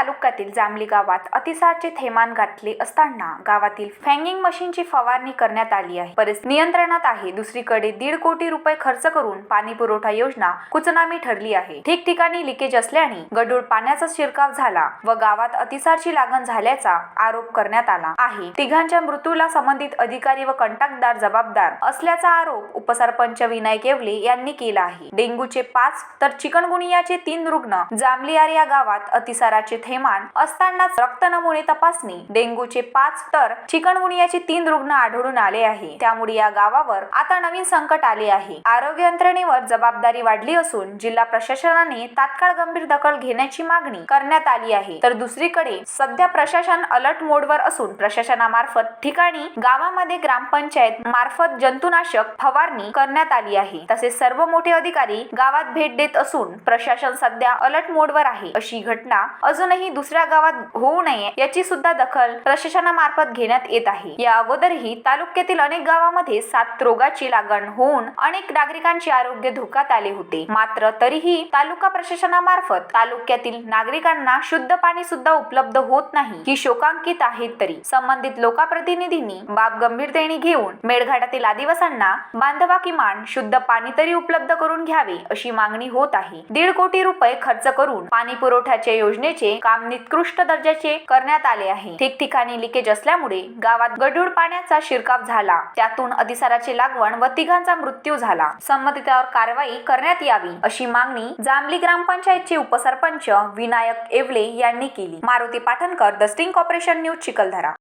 तालुक्यातील जांभली गावात अतिसारचे थैमान गाठले असताना गावातील फँगिंग मशीनची फवारणी करण्यात आली आहे. परिस्थिती नियंत्रणात आहे. दुसरीकडे दीड कोटी रुपये खर्च करून पाणी पुरवठा योजना कुचनामी ठरली आहे. ठिकठिकाणी लिकेज असल्याने गढूळ पाण्याचा शिरकाव झाला व गावात अतिसारची लागण झाल्याचा आरोप करण्यात आला आहे. तिघांच्या मृत्यूला संबंधित अधिकारी व कंटाकदार जबाबदार असल्याचा आरोप उपसरपंच विनायक येवले यांनी केला आहे. डेंग्यूचे पाच तर चिकनगुनियाचे तीन रुग्ण जांभलियार या गावात अतिसाराचे थैमान असतानाच रक्त नमुने तपासणी. डेंग्यूचे पाच तर चिकनगुनियाचे तीन रुग्ण आढळून आले आहे. त्यामुळे या गावावर आता नवीन संकट आले आहे. आरोग्य यंत्रणेवर जबाबदारी वाढली असून जिल्हा प्रशासनाने तात्काळ गंभीर दखल घेण्याची मागणी करण्यात आली आहे. तर दुसरीकडे सध्या प्रशासन अलर्ट मोडवर असून प्रशासनामार्फत ठिकाणी गावामध्ये ग्रामपंचायत मार्फत जंतुनाशक फवारणी करण्यात आली आहे. तसेच सर्व मोठे अधिकारी गावात भेट देत असून प्रशासन सध्या अलर्ट मोडवर आहे. अशी घटना अजूनही दुसऱ्या गावात होऊ नये याची सुद्धा दखल प्रशासनामार्फत घेण्यात येत आहे. या अगोदरही तालुक्यातील अनेक गावामध्ये सात रोगाची लागण होऊन अनेक नागरिकांचे आरोग्य धोक्यात आले होते. मात्र तरीही तालुका प्रशासनामार्फत तालुक्यातील नागरिकांना शुद्ध पाणी सुद्धा उपलब्ध होत नाही ही शोकांकित आहेत तरी. संबंधित लोकप्रतिनिधींनी बाब गंभीरतेने घेऊन मेळघाटातील आदिवासांना बांधवा किमान शुद्ध पाणी तरी उपलब्ध करून घ्यावे अशी मागणी होत आहे. दीड कोटी रुपये खर्च करून पाणी पुरवठ्याच्या योजनेचे काम निकृष्ट दर्जाचे करण्यात आले आहे. ठिकठिकाणी लिकेज असल्यामुळे गावात गढूळ पाण्याचा शिरकाव झाला. त्यातून अधिसाराची लागवण व तिघांचा मृत्यू झाला. संबंधितावर कारवाई करण्यात यावी अशी मागणी जांभली ग्रामपंचायतचे उपसरपंच विनायक एवले यांनी केली. Maruti Pathankar the sting corporation news Chikhaldara.